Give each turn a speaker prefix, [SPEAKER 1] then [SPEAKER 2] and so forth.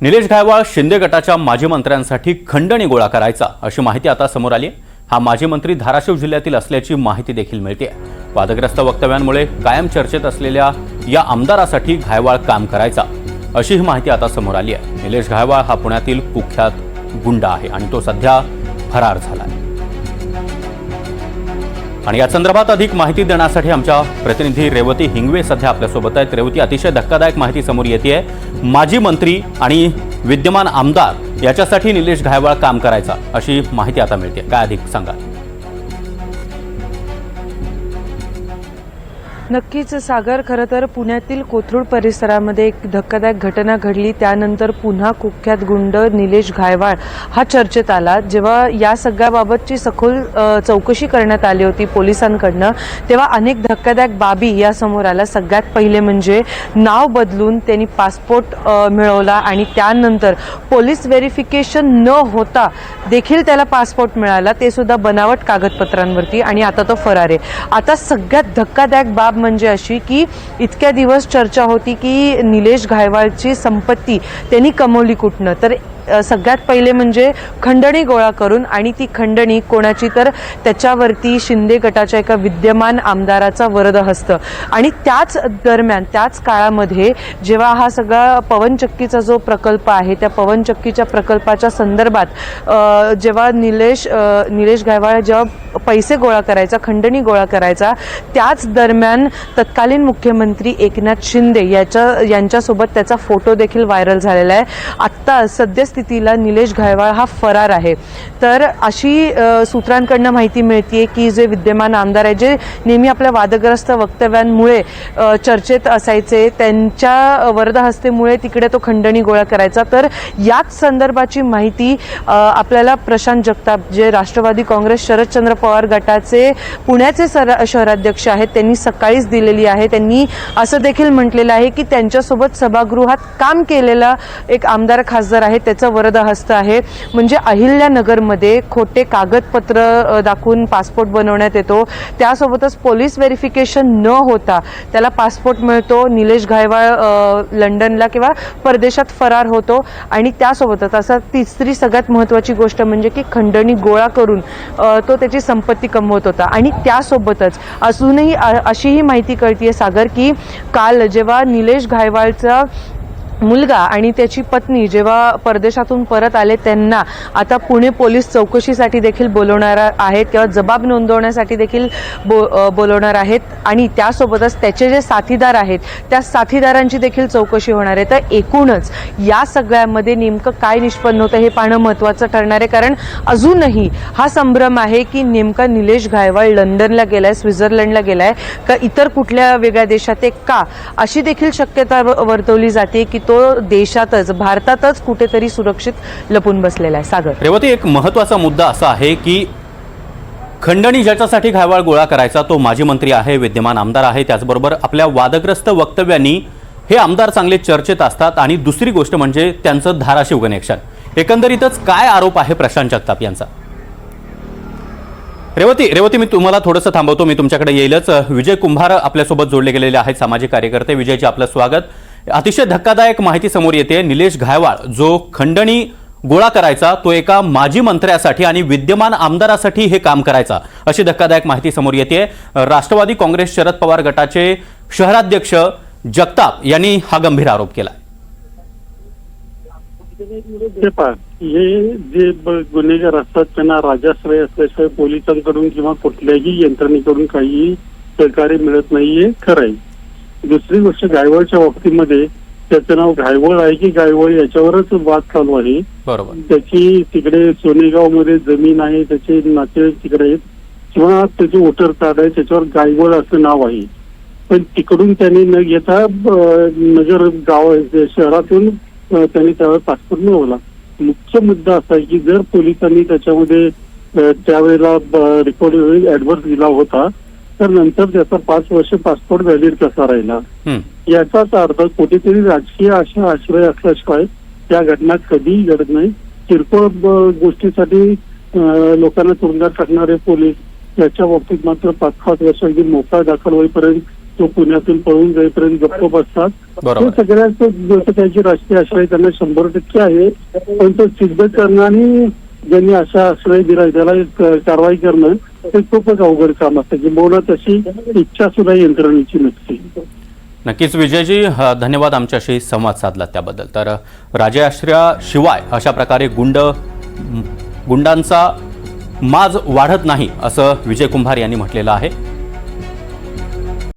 [SPEAKER 1] निलेश घायवाळ शिंदे गटाच्या माजी मंत्र्यांसाठी खंडणी गोळा करायचा अशी माहिती आता समोर आली आहे. हा माजी मंत्री धाराशिव जिल्ह्यातील असल्याची माहिती देखील मिळते वादग्रस्त वक्तव्यांमुळे कायम चर्चेत असलेल्या या आमदारासाठी घायवाळ काम करायचा अशी ही माहिती आता समोर आली आहे. निलेश घायवाळ हा पुण्यातील कुख्यात गुंडा आहे आणि तो सध्या फरार झाला आहे. आणि या संदर्भात अधिक माहिती देण्यासाठी आमच्या प्रतिनिधी रेवती हिंगवे सध्या आपल्यासोबत आहेत. रेवती अतिशय धक्कादायक माहिती समोर येते आहे. माजी मंत्री आणि विद्यमान आमदार याच्यासाठी निलेश घायवाळ काम करायचा अशी माहिती आता मिळते. काय अधिक सांगा
[SPEAKER 2] नक्कीच सागर खरं तर पुण्यातील कोथरूड परिसरामध्ये एक धक्कादायक घटना घडली. त्यानंतर पुन्हा कुख्यात गुंड निलेश घायवाळ हा चर्चेत आला. जेव्हा या सगळ्याबाबतची सखोल चौकशी करण्यात आली होती पोलिसांकडनं तेव्हा अनेक धक्कादायक बाबी या समोर आल्या. सगळ्यात पहिले म्हणजे नाव बदलून त्यांनी पासपोर्ट मिळवला आणि त्यानंतर पोलीस व्हेरिफिकेशन न होता देखील त्याला पासपोर्ट मिळाला. ते सुद्धा बनावट कागदपत्रांवरती आणि आता तो फरार आहे. आता सगळ्यात धक्कादायक बाब म्हणजे अशी की इतक्या दिवस चर्चा होती की निलेश घायवाळची संपत्ती त्यांनी कमवली कुठनं? तर सगळ्यात पहिले म्हणजे खंडणी गोळा करून आणि ती खंडणी कोणाची तर त्याच्यावरती शिंदे गटाच्या एका विद्यमान आमदाराचा वरद हस्त. आणि त्याच दरम्यान त्याच काळामध्ये जेव्हा हा सगळा पवनचक्कीचा जो प्रकल्प आहे त्या पवनचक्कीच्या प्रकल्पाच्या संदर्भात जेव्हा निलेश निलेश गायवाळ जेव्हा पैसे गोळा करायचा खंडणी गोळा करायचा त्याच दरम्यान तत्कालीन मुख्यमंत्री एकनाथ शिंदे याच्या यांच्यासोबत त्याचा फोटो देखील व्हायरल झालेला आहे. आत्ता परिस्थितीला निलेश घायवाळ हा फरार आहे. तर अशी सूत्रांकडनं माहिती मिळते की जे विद्यमान आमदार आहे जे नेहमी आपल्या वादग्रस्त वक्तव्यांमुळे चर्चेत असायचे त्यांच्या वरदहस्तेमुळे तिकडे तो खंडणी गोळा करायचा. तर याच संदर्भाची माहिती आपल्याला प्रशांत जगताप जे राष्ट्रवादी काँग्रेस शरदचंद्र पवार गटाचे पुण्याचे सर शहराध्यक्ष आहेत त्यांनी सकाळीच दिलेली आहे. त्यांनी असं देखील म्हटलेलं आहे की त्यांच्यासोबत सभागृहात काम केलेला एक आमदार खासदार आहे त्याचं वरद हस्त आहे. म्हणजे अहिल्यानगरमध्ये खोटे कागदपत्र दाखवून पासपोर्ट बनवण्यात येतो. त्यासोबतच पोलीस व्हेरिफिकेशन न होता त्याला पासपोर्ट मिळतो. निलेश घायवाळ लंडनला किंवा परदेशात फरार होतो. आणि त्यासोबतच असा तिसरी सगळ्यात महत्त्वाची गोष्ट म्हणजे की खंडणी गोळा करून तो त्याची संपत्ती कमवत होता. आणि त्यासोबतच अजूनही अशीही माहिती कळतीये सागर की काल जेव्हा निलेश घायवाळचा मुलगा आणि त्याची पत्नी जेव्हा परदेशातून परत आले त्यांना आता पुणे पोलीस चौकशीसाठी देखील बोलवणार आहेत किंवा जबाब नोंदवण्यासाठी देखील बो बोलवणार आहेत. आणि त्यासोबतच त्याचे जे साथीदार आहेत त्या साथीदारांची देखील चौकशी होणार आहे. तर एकूणच या सगळ्यामध्ये नेमकं काय निष्पन्न होतं हे पाहणं महत्त्वाचं ठरणार आहे. कारण अजूनही हा संभ्रम आहे की नेमका निलेश घायवाळ लंडनला गेलाय स्वित्झर्लंडला गेलाय. का इतर कुठल्या वेगळ्या देशात आहे? का? अशी देखील शक्यता व- वर्तवली जाते की तो देशातच भारतातच कुठेतरी सुरक्षित लपून बसलेला आहे. सागर.
[SPEAKER 1] रेवती एक महत्त्वाचा मुद्दा असा आहे की खंडणी ज्याच्यासाठी घायवाळ गोळा करायचा तो माजी मंत्री आहे विद्यमान आमदार आहे. त्याचबरोबर आपल्या वादग्रस्त वक्तव्यांनी हे आमदार चांगले चर्चेत असतात आणि दुसरी गोष्ट म्हणजे त्यांचं धाराशिव कनेक्शन एकंदरीतच काय आरोप आहे प्रशांत जगताप यांचा? रेवती रेवती मी तुम्हाला थोडंसं थांबवतो. मी तुमच्याकडे येईलच. विजय कुंभार आपल्यासोबत जोडले गेलेले आहेत सामाजिक कार्यकर्ते. विजयचे आपलं स्वागत. अतिशय धक्कादायक माहिती समोर येते. निलेश घायवाळ जो खंडणी गोळा करायचा तो एका माजी मंत्र्यासाठी आणि विद्यमान आमदारासाठी हे काम करायचा अशी धक्कादायक माहिती समोर येते. राष्ट्रवादी काँग्रेस शरद पवार गटाचे शहराध्यक्ष जगताप यांनी हा गंभीर आरोप केला.
[SPEAKER 3] हे जे गुन्हेगार असतात त्यांना राजाश्रय असल्याशिवाय पोलिसांकडून किंवा कुठल्याही यंत्रणेकडून काही सहकार्य मिळत नाहीये खरं आहे. दुसरी गोष्ट गायवळच्या बाबतीमध्ये त्याचं नाव घायवळ आहे की गायवळ याच्यावरच वाद चालू आहे. त्याची तिकडे सोनेगावमध्ये जमीन आहे त्याचे नातेवाईक तिकडे आहेत. किंवा त्याचे वोटर कार्ड आहे त्याच्यावर गायवळ असं नाव आहे. पण तिकडून त्यांनी न घेता नगर गाव शहरातून त्यांनी त्यावेळेस पासपोर्ट मिळवला मुख्य मुद्दा असा आहे की जर पोलिसांनी त्याच्यामध्ये त्यावेळेला रेकॉर्ड ऍडव्हर्स दिला होता तर नंतर त्याचा पाच वर्ष पासपोर्ट व्हॅलिड कसा राहिला. याचाच अर्थ कुठेतरी राजकीय अशा आश्रय असल्याशिवाय त्या घटना कधीही घडत नाही किरकोळ गोष्टीसाठी लोकांना तुरुंगात टाकणारे पोलीस याच्या बाबतीत मात्र पाच पाच वर्ष अगदी मोका दाखल होईपर्यंत तो पुण्यातून पळून जाईपर्यंत गप्प बसतात. हे सगळ्याच जसं त्यांची राष्ट्रीय आश्रय त्यांना शंभर टक्के आहे पण तो सिद्ध करणं आणि ज्यांनी असा आश्रय दिला त्याला कारवाई करणं हे खूपच अवघड काम असतं. किंबहुना तशी इच्छा सुद्धा यंत्रणेची नसते.
[SPEAKER 1] नक्कीच विजयजी धन्यवाद आमच्याशी संवाद साधला त्याबद्दल. तर राजे आश्रयाशिवाय अशा प्रकारे गुंड गुंडांचा माज वाढत नाही असं विजय कुंभार यांनी म्हटलेलं आहे.